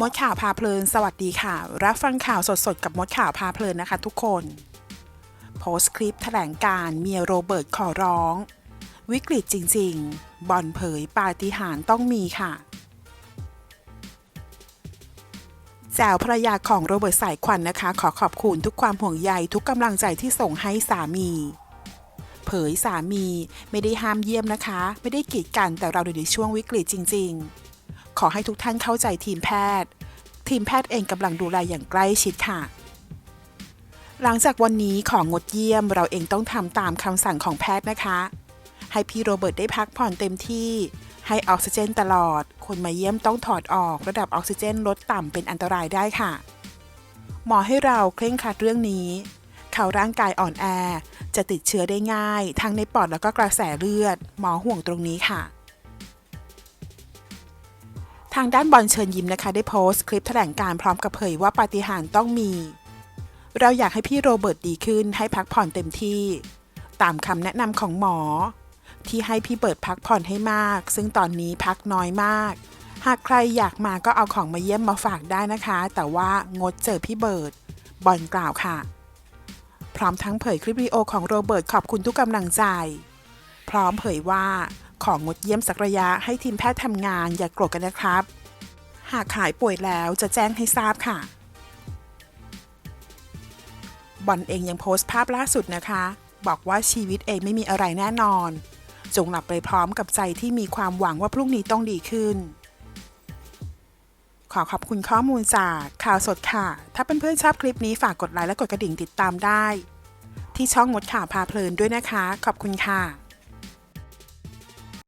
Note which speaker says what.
Speaker 1: มดข่าวพาเพลิน สวัสดีค่ะ รับฟังข่าวสดๆ กับมดข่าวพาเพลินนะคะทุกคน โพสต์คลิปแถลงการเมียโรเบิร์ตขอร้อง วิกฤตจริงๆ บอลเผยปาฏิหาริย์ต้องมีค่ะ แจวภรรยาของโรเบิร์ตสายควันนะคะ ขอขอบคุณทุกความห่วงใยทุกกำลังใจที่ส่งให้สามีเผยสามีไม่ได้ห้ามเยี่ยมนะคะ ไม่ได้กีดกันแต่เราอยู่ในช่วงวิกฤตจริง ๆ ขอให้ทุกท่านเข้าใจทีมแพทย์ ทีมแพทย์เองกำลังดูแลอย่างใกล้ชิดค่ะ หลังจากวันนี้ของงดเยี่ยมเราเองต้องทำตามคำสั่งของแพทย์นะคะ ให้พี่โรเบิร์ตได้พักผ่อนเต็มที่ ให้ออกซิเจนตลอด คนมาเยี่ยมต้องถอดออก ระดับออกซิเจนลดต่ำเป็นอันตรายได้ค่ะ หมอให้เราเคร่งครัดเรื่องนี้ เขาร่างกายอ่อนแอจะติดเชื้อได้ง่าย ทั้งในปอดแล้วก็กระแสเลือด หมอห่วงตรงนี้ค่ะ ทางด้านบอลเชิญยิ้มนะคะ ได้โพสต์คลิปแถลงการพร้อมกับเผยว่าปาฏิหาริย์ต้องมี เราอยากให้พี่โรเบิร์ตดีขึ้นให้พักผ่อนเต็มที่ ตามคำแนะนำของหมอ ที่ให้พี่เบิร์ตพักผ่อนให้มาก ซึ่งตอนนี้พักน้อยมาก หากใครอยากมาก็เอาของมาเยี่ยมมาฝากได้นะคะ แต่ว่างดเจอพี่เบิร์ตบอลกล่าวค่ะ พร้อมทั้งเผยคลิปวิดีโอของโรเบิร์ตขอบคุณทุกกำลังใจ พร้อมเผยว่า ของงดเยี่ยมสักระยะให้ทีมแพทย์ทำงานอย่ากโกรธกันนะครับ หากหายป่วยแล้วจะแจ้งให้ทราบค่ะ บอลเองยังโพสต์ภาพล่าสุดนะคะ บอกว่าชีวิตเองไม่มีอะไรแน่นอน จงหลับไปพร้อมกับใจที่มีความหวังว่าพรุ่งนี้ต้องดีขึ้นขอขอบคุณข้อมูลจากข่าวสดค่ะ ถ้าเเพื่อนๆชอบคลิปนี้ฝากกดไลค์และกดกระดิ่งติดตามได้ ที่ช่องมดข่าวพาเพลินด้วยนะคะ ขอบคุณค่ะ